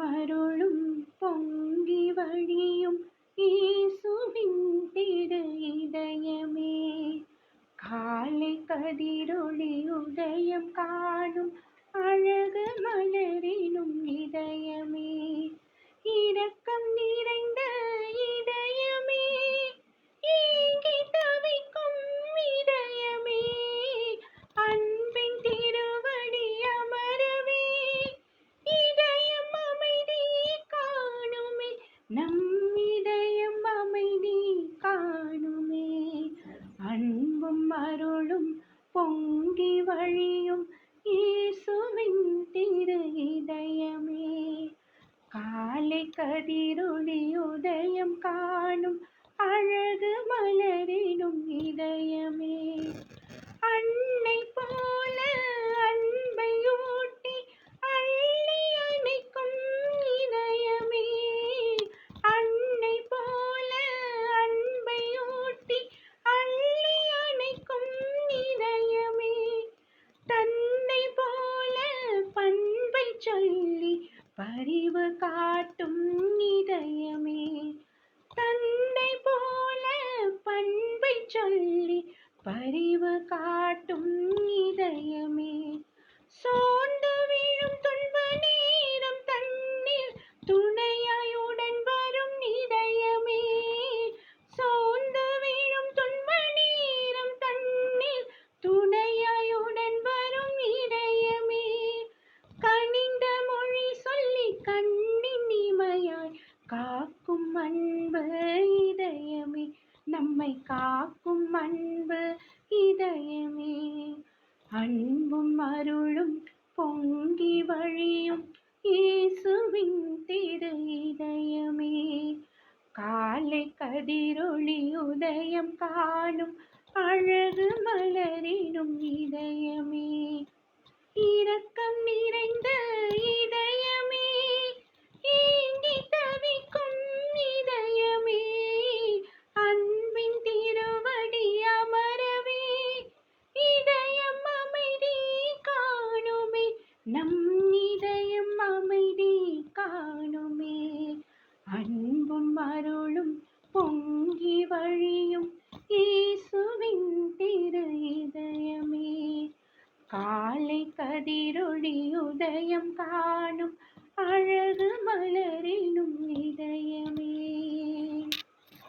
മരുളും പൊങ്കി വഴിയും ഈസുവിൻ തിരയിതയമേ കതിരൊളി ഉദയം കാണും நம் இதயம் அமைதி காணுமே. அன்பும் அருளும் பொங்கி வழியும் இயேசுவின் திரு இதயமே காலை கதிரொளி உதயம் காணும் அழகு மலரினும் பரிவு காட்டும் இதயமே. தன்னை போல பண்பை சொல்லி பரிவு காட்டும் இதயம் அன்பு இதயமே நம்மை காக்கும் அன்பு இதயமே. அன்பும் அருளும் பொங்கி வழியும் இயேசுவின் திரு இதயமே. காலை கதிரொளி உதயம் காணும் அழகு மலரினும் இதயமே. நம் இதயம் அமைதி காணுமே. அன்பும் அருளும் பொங்கி வழியும் இயேசுவின் திரு இதயமே காலை கதிரொளி உதயம் காணும்